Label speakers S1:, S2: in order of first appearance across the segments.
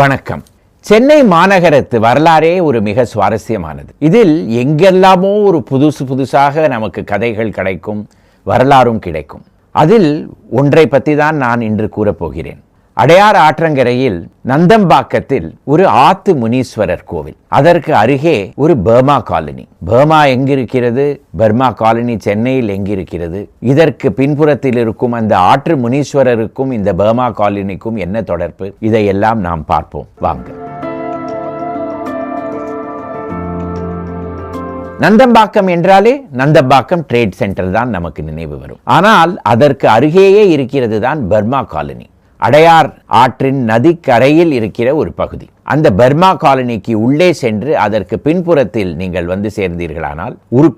S1: வணக்கம். சென்னை மாநகரத்து வரலாறே ஒரு மிக சுவாரஸ்யமானது. இதில் எங்கெல்லாமோ ஒரு புதுசு புதுசாக நமக்கு கதைகள் கிடைக்கும் வரலாறும் கிடைக்கும். அதில் ஒன்றை பற்றி தான் நான் இன்று கூறப்போகிறேன். அடையார் ஆற்றங்கரையில் நந்தம்பாக்கத்தில் ஒரு ஆத்து முனீஸ்வரர் கோவில். அதற்கு அருகே ஒரு பர்மா காலனி. பர்மா எங்கிருக்கிறது? பர்மா காலனி சென்னையில் எங்கிருக்கிறது? இதற்கு பின்புறத்தில் இருக்கும் அந்த ஆற்று முனீஸ்வரருக்கும் இந்த பர்மா காலனிக்கும் என்ன தொடர்பு? இதையெல்லாம் நாம் பார்ப்போம். வாங்க. நந்தம்பாக்கம் என்றாலே நந்தம்பாக்கம் ட்ரேட் சென்டர் தான் நமக்கு நினைவு வரும். ஆனால் அதற்கு அருகேயே இருக்கிறது தான் பர்மா காலனி. அடையார் ஆற்றின் நதிக்கரையில் இருக்கிற ஒரு பகுதி. அந்த பர்மா காலனிக்கு உள்ளே சென்று அதற்கு பின்புறத்தில் நீங்கள் வந்து சேர்ந்தீர்களானால் ஒரு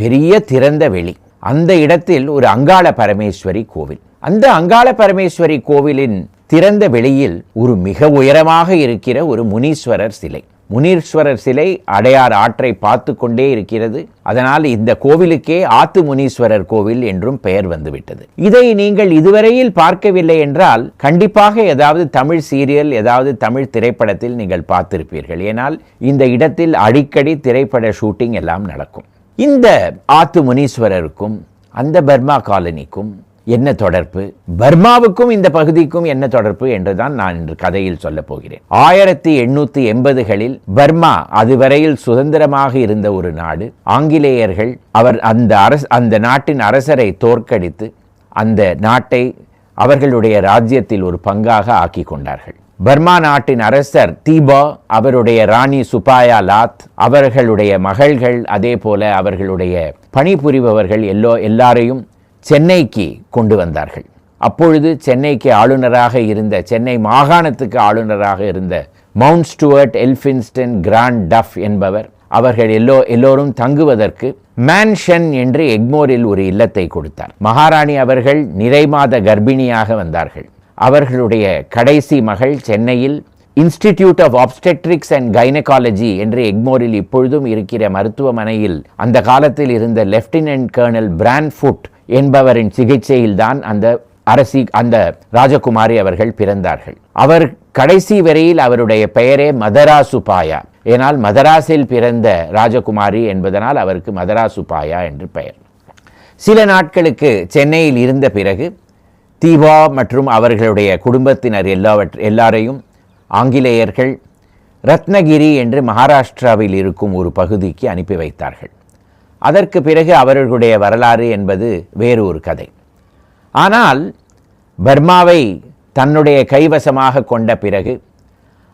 S1: பெரிய திறந்த வெளி. அந்த இடத்தில் ஒரு அங்காள பரமேஸ்வரி கோவில். அந்த அங்காள பரமேஸ்வரி கோவிலின் திறந்த வெளியில் ஒரு மிக உயரமாக இருக்கிற ஒரு முனீஸ்வரர் சிலை. முனீஸ்வரர் சிலை அடையார் ஆற்றை பார்த்து கொண்டே இருக்கிறது. அதனால் இந்த கோவிலுக்கே ஆத்து முனீஸ்வரர் கோவில் என்றும் பெயர் வந்துவிட்டது. இதை நீங்கள் இதுவரையில் பார்க்கவில்லை என்றால் கண்டிப்பாக ஏதாவது தமிழ் சீரியல் ஏதாவது தமிழ் திரைப்படத்தில் நீங்கள் பார்த்திருப்பீர்கள். ஏனால் இந்த இடத்தில் அடிக்கடி திரைப்பட ஷூட்டிங் எல்லாம் நடக்கும். இந்த ஆத்து முனீஸ்வரருக்கும் அந்த பர்மா காலனிக்கும் என்ன தொடர்பு? பர்மாவுக்கும் இந்த பகுதிக்கும் என்ன தொடர்பு என்றுதான் நான் இன்று கதையில் சொல்லப் போகிறேன். ஆயிரத்தி எண்ணூத்தி எண்பதுகளில் பர்மா அதுவரையில் சுதந்திரமாக இருந்த ஒரு நாடு. ஆங்கிலேயர்கள் அவர் அந்த அரசு அந்த நாட்டின் அரசரை தோற்கடித்து அந்த நாட்டை அவர்களுடைய ராஜ்யத்தில் ஒரு பங்காக ஆக்கி கொண்டார்கள். பர்மா நாட்டின் அரசர் தீபா அவருடைய ராணி சுபாயா லாத் அவர்களுடைய மகள்கள் அதே போல அவர்களுடைய பணிபுரிபவர்கள் எல்லோ எல்லாரையும் சென்னைக்கு கொண்டு வந்தார்கள். அப்பொழுது சென்னைக்கு ஆளுநராக இருந்த சென்னை மாகாணத்துக்கு ஆளுநராக இருந்த Mount Stuart Elphinstone Grant Duff என்பவர் அவர்கள் எல்லோ எல்லோரும் தங்குவதற்கு மேன்ஷன் என்று எக்மோரில் ஒரு இல்லத்தை கொடுத்தார். மகாராணி அவர்கள் நிறைமாத கர்ப்பிணியாக வந்தார்கள். அவர்களுடைய கடைசி மகள் சென்னையில் institute of obstetrics and gynaecology என்று எக்மோரில் இப்பொழுதும் இருக்கிற மருத்துவமனையில் அந்த காலத்தில் இருந்த லெப்டினன்ட் கர்னல் பிரான்ஃபுட் என்பவரின் சிகிச்சையில்தான் அந்த அரசி அந்த ராஜகுமாரி அவர்கள் பிறந்தார்கள். அவர் கடைசி வரையில் அவருடைய பெயரே மதராசுபாயா. ஏனால் மதராஸில் பிறந்த ராஜகுமாரி என்பதனால் அவருக்கு மதராசுபாயா என்று பெயர். சில நாட்களுக்கு சென்னையில் இருந்த பிறகு தீபா மற்றும் அவர்களுடைய குடும்பத்தினர் எல்லாவற்ற எல்லாரையும் ஆங்கிலேயர்கள் ரத்னகிரி என்று மகாராஷ்டிராவில் இருக்கும் ஒரு பகுதிக்கு அனுப்பி வைத்தார்கள். அதற்கு பிறகு அவர்களுடைய வரலாறு என்பது வேறு ஒரு கதை. ஆனால் பர்மாவை தன்னுடைய கைவசமாக கொண்ட பிறகு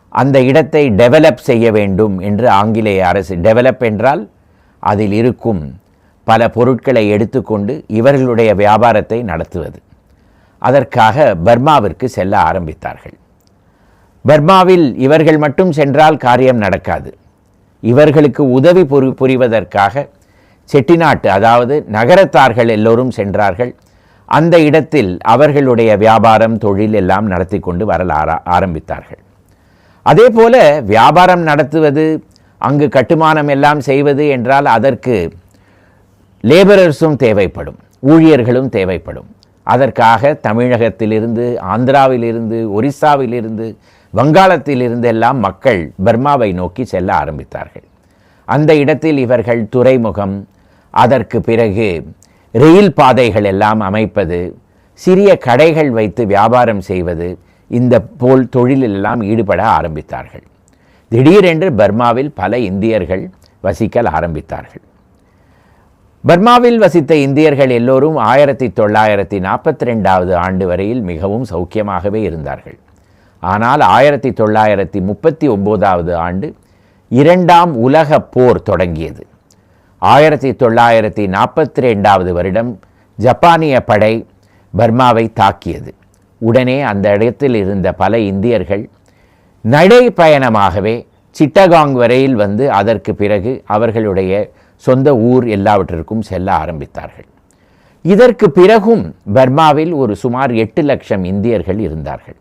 S1: அந்த இடத்தை டெவலப் செய்ய வேண்டும் என்று ஆங்கிலேய அரசு டெவலப் என்றால் அதில் இருக்கும் பல பொருட்களை எடுத்துக்கொண்டு இவர்களுடைய வியாபாரத்தை நடத்துவது. அதற்காக பர்மாவிற்கு செல்ல ஆரம்பித்தார்கள். பர்மாவில் இவர்கள் மட்டும் சென்றால் காரியம் நடக்காது. இவர்களுக்கு உதவி புரி புரிவதற்காக செட்டிநாட்டு அதாவது நகரத்தார்கள் எல்லோரும் சென்றார்கள். அந்த இடத்தில் அவர்களுடைய வியாபாரம் தொழில் எல்லாம் நடத்தி கொண்டு வர ஆர- ஆரம்பித்தார்கள். அதே போல வியாபாரம் நடத்துவது அங்கு கட்டுமானம் எல்லாம் செய்வது என்றால் அதற்கு லேபரர்ஸும் தேவைப்படும் ஊழியர்களும் தேவைப்படும். அதற்காக தமிழகத்திலிருந்து ஆந்திராவிலிருந்து ஒரிசாவிலிருந்து வங்காளத்திலிருந்து எல்லாம் மக்கள் பர்மாவை நோக்கி செல்ல ஆரம்பித்தார்கள். அந்த இடத்தில் இவர்கள் துறைமுகம் அதற்கு பிறகு ரயில் பாதைகள் எல்லாம் அமைப்பது சிறிய கடைகள் வைத்து வியாபாரம் செய்வது இந்த போல் தொழிலெல்லாம் ஈடுபட ஆரம்பித்தார்கள். திடீரென்று பர்மாவில் பல இந்தியர்கள் வசிக்கல் ஆரம்பித்தார்கள். பர்மாவில் வசித்த இந்தியர்கள் எல்லோரும் ஆயிரத்தி தொள்ளாயிரத்தி நாற்பத்தி ரெண்டாவது ஆண்டு வரையில் மிகவும் சௌக்கியமாகவே இருந்தார்கள். ஆனால் ஆயிரத்தி தொள்ளாயிரத்தி முப்பத்தி ஒம்போதாவது ஆண்டு இரண்டாம் உலக போர் தொடங்கியது. ஆயிரத்தி தொள்ளாயிரத்தி நாற்பத்தி ரெண்டாவது வருடம் ஜப்பானிய படை பர்மாவை தாக்கியது. உடனே அந்த இடத்தில் இருந்த பல இந்தியர்கள் நடைப்பயணமாகவே சிட்டகாங் வரையில் வந்து அதற்கு பிறகு அவர்களுடைய சொந்த ஊர் எல்லாவற்றிற்கும் செல்ல ஆரம்பித்தார்கள். இதற்கு பிறகும் பர்மாவில் ஒரு சுமார் எட்டு லட்சம் இந்தியர்கள் இருந்தார்கள்.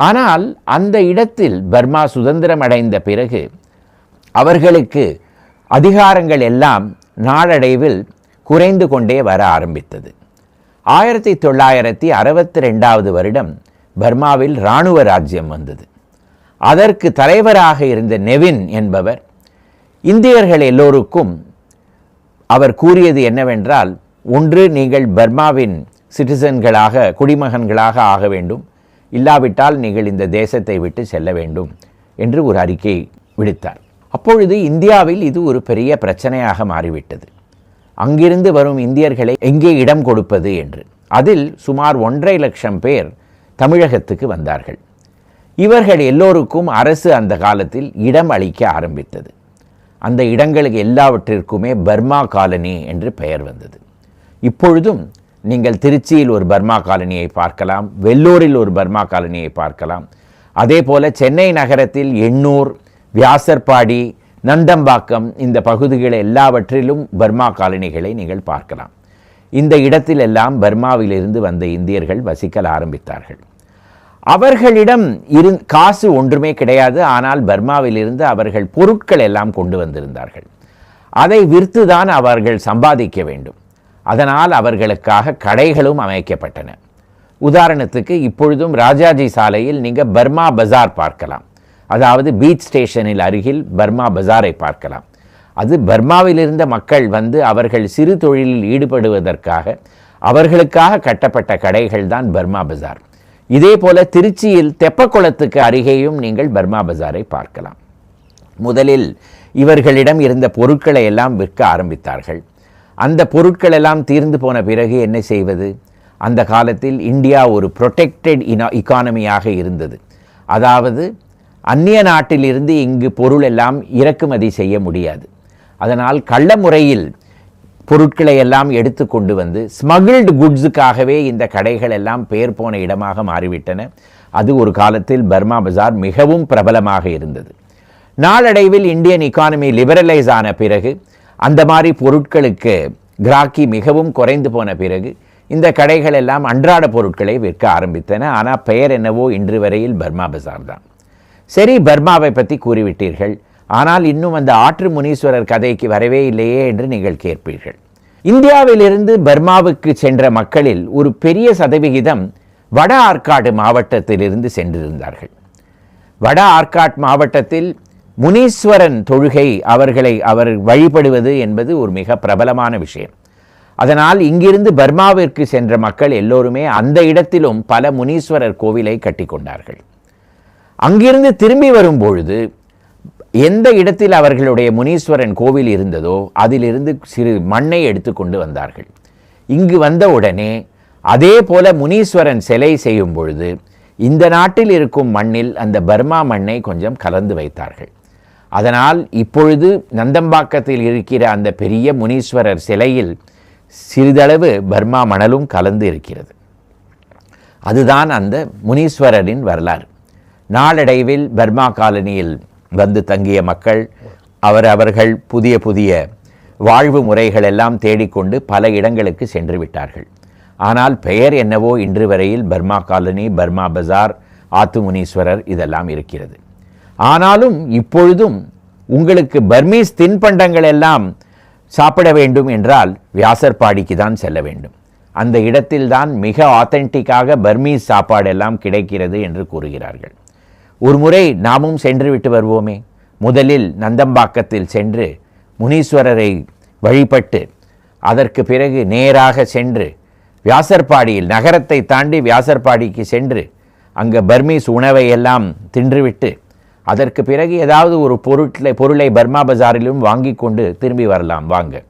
S1: ஆனால் அந்த இடத்தில் பர்மா சுதந்திரம் அடைந்த பிறகு அவர்களுக்கு அதிகாரங்கள் எல்லாம் நாளடைவில் குறைந்து கொண்டே வர ஆரம்பித்தது. ஆயிரத்தி தொள்ளாயிரத்தி அறுபத்தி ரெண்டாவது வருடம் பர்மாவில் இராணுவ ராஜ்யம் வந்தது. அதற்கு தலைவராக இருந்த நெவின் என்பவர் இந்தியர்கள் எல்லோருக்கும் அவர் கூறியது என்னவென்றால் ஒன்று நீங்கள் பர்மாவின் சிட்டிசன்களாக குடிமகன்களாக ஆக வேண்டும். இல்லாவிட்டால் நீங்கள் இந்த தேசத்தை விட்டு செல்ல வேண்டும் என்று ஒரு அறிக்கை விடுத்தார். அப்பொழுது இந்தியாவில் இது ஒரு பெரிய பிரச்சனையாக மாறிவிட்டது. அங்கிருந்து வரும் இந்தியர்களை எங்கே இடம் கொடுப்பது என்று. அதில் சுமார் ஒன்றரை லட்சம் பேர் தமிழகத்துக்கு வந்தார்கள். இவர்கள் எல்லோருக்கும் அரசு அந்த காலத்தில் இடம் அளிக்க ஆரம்பித்தது. அந்த இடங்களுக்கு எல்லாவற்றிற்குமே பர்மா காலனி என்று பெயர் வந்தது. இப்பொழுதும் நீங்கள் திருச்சியில் ஒரு பர்மா காலனியை பார்க்கலாம் வெள்ளூரில் ஒரு பர்மா காலனியை பார்க்கலாம். அதே போல சென்னை நகரத்தில் எண்ணூர் வியாசர்பாடி நந்தம்பாக்கம் இந்த பகுதிகள் எல்லாவற்றிலும் பர்மா காலனிகளை நீங்கள் பார்க்கலாம். இந்த இடத்திலெல்லாம் பர்மாவிலிருந்து வந்த இந்தியர்கள் வசிக்கல் ஆரம்பித்தார்கள். அவர்களிடம் இரு காசு ஒன்றுமே கிடையாது ஆனால் பர்மாவிலிருந்து அவர்கள் பொருட்கள் எல்லாம் கொண்டு வந்திருந்தார்கள். அதை விற்றுதான் அவர்கள் சம்பாதிக்க வேண்டும். அதனால் அவர்களுக்காக கடைகளும் அமைக்கப்பட்டன. உதாரணத்துக்கு இப்பொழுதும் ராஜாஜி சாலையில் நீங்கள் பர்மா பஜார் பார்க்கலாம். அதாவது பீச் ஸ்டேஷனில் அருகில் பர்மா பஜாரை பார்க்கலாம். அது பர்மாவில் இருந்த மக்கள் வந்து அவர்கள் சிறு தொழிலில் ஈடுபடுவதற்காக அவர்களுக்காக கட்டப்பட்ட கடைகள் தான் பர்மா பஜார் இதே போல திருச்சியில் தெப்பக்குளத்துக்கு அருகேயும் நீங்கள் பர்மா பஜாரை பார்க்கலாம். முதலில் இவர்களிடம் இருந்த பொருட்களை எல்லாம் விற்க ஆரம்பித்தார்கள். அந்த பொருட்கள் எல்லாம் தீர்ந்து போன பிறகு என்ன செய்வது? அந்த காலத்தில் இந்தியா ஒரு ப்ரொடெக்டட் இனா இக்கானமியாக இருந்தது. அதாவது அந்நிய நாட்டிலிருந்து இங்கு பொருள் எல்லாம் இறக்குமதி செய்ய முடியாது. அதனால் கள்ள முறையில் பொருட்களை எல்லாம் எடுத்து கொண்டு வந்து ஸ்மகிள்டு குட்ஸுக்காகவே இந்த கடைகள் எல்லாம் பெயர் போன இடமாக மாறிவிட்டன. அது ஒரு காலத்தில் பர்மா பஜார் மிகவும் பிரபலமாக இருந்தது. நாளடைவில் இந்தியன் இக்கானமி லிபரலைஸ் ஆன பிறகு அந்த மாதிரி பொருட்களுக்கு கிராக்கி மிகவும் குறைந்து போன பிறகு இந்த கடைகள் எல்லாம் அன்றாட பொருட்களை விற்க ஆரம்பித்தன. ஆனால் பெயர் என்னவோ இன்று வரையில் பர்மா பஜார் தான். சரி பர்மாவை பற்றி கூறிவிட்டீர்கள். ஆனால் இன்னும் அந்த ஆற்று முனீஸ்வரர் கதைக்கு வரவே இல்லையே என்று நீங்கள் கேட்பீர்கள். இந்தியாவிலிருந்து பர்மாவுக்கு சென்ற மக்களில் ஒரு பெரிய சதவிகிதம் வட ஆற்காடு மாவட்டத்திலிருந்து சென்றிருந்தார்கள். வட ஆற்காட் மாவட்டத்தில் முனீஸ்வரன் தொழுகை அவர்களை அவர் வழிபடுவது என்பது ஒரு மிக பிரபலமான விஷயம். அதனால் இங்கிருந்து பர்மாவிற்கு சென்ற மக்கள் எல்லோருமே அந்த இடத்திலும் பல முனீஸ்வரர் கோவிலை கட்டிக்கொண்டார்கள். அங்கிருந்து திரும்பி வரும்பொழுது எந்த இடத்தில் அவர்களுடைய முனீஸ்வரன் கோவில் இருந்ததோ அதிலிருந்து சிறு மண்ணை எடுத்துக்கொண்டு வந்தார்கள். இங்கு வந்த உடனே அதே போல முனீஸ்வரன் சிலை செய்யும் பொழுது இந்த நாட்டில் இருக்கும் மண்ணில் அந்த பர்மா மண்ணை கொஞ்சம் கலந்து வைத்தார்கள். அதனால் இப்பொழுது நந்தம்பாக்கத்தில் இருக்கிற அந்த பெரிய முனீஸ்வரர் சிலையில் சிறிதளவு பர்மா மணலும் கலந்து இருக்கிறது. அதுதான் அந்த முனீஸ்வரரின் வரலாறு. நாளடைவில் பர்மா காலனியில் வந்து தங்கிய மக்கள் அவர் அவர்கள் புதிய புதிய வாழ்வு முறைகள் எல்லாம் தேடிக்கொண்டு பல இடங்களுக்கு சென்று விட்டார்கள். ஆனால் பெயர் என்னவோ இன்று வரையில் பர்மா காலனி பர்மா பஜார் ஆத்துமுனீஸ்வரர் இதெல்லாம் இருக்கிறது. ஆனாலும் இப்பொழுதும் உங்களுக்கு பர்மீஸ் தின்பண்டங்கள் எல்லாம் சாப்பிட வேண்டும் என்றால் வியாசர்பாடிக்கு தான் செல்ல வேண்டும். அந்த இடத்தில்தான் மிக ஆத்தென்டிக்காக பர்மீஸ் சாப்பாடெல்லாம் கிடைக்கிறது என்று கூறுகிறார்கள். ஒரு முறை நாமும் சென்று விட்டு வருவோமே. முதலில் நந்தம்பாக்கத்தில் சென்று முனீஸ்வரரை வழிபட்டு அதற்கு பிறகு நேராக சென்று வியாசர்பாடியில் நகரத்தை தாண்டி வியாசர்பாடிக்கு சென்று அங்கே பர்மீஸ் உணவை எல்லாம் தின்றுவிட்டு அதற்கு பிறகு ஏதாவது ஒரு பொருட்களை பொருளை பர்மா பஜாரிலும் வாங்கி கொண்டு திரும்பி வரலாம். வாங்க.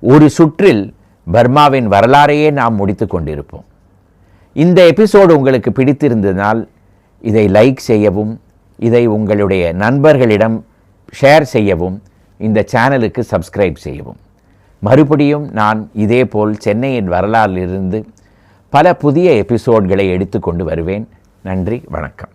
S1: ஒரு சுற்றில் பர்மாவின் வரலாறையே நாம் முடித்து கொண்டிருப்போம். இந்த எபிசோடு உங்களுக்கு பிடித்திருந்ததால் இதை லைக் செய்யவும் இதை உங்களுடைய நண்பர்களிடம் ஷேர் செய்யவும் இந்த சேனலுக்கு சப்ஸ்கிரைப் செய்யவும். மறுபடியும் நான் இதேபோல் சென்னையின் வரலாறிலிருந்து பல புதிய எபிசோட்களை எடுத்துக்கொண்டு வருவேன். நன்றி வணக்கம்.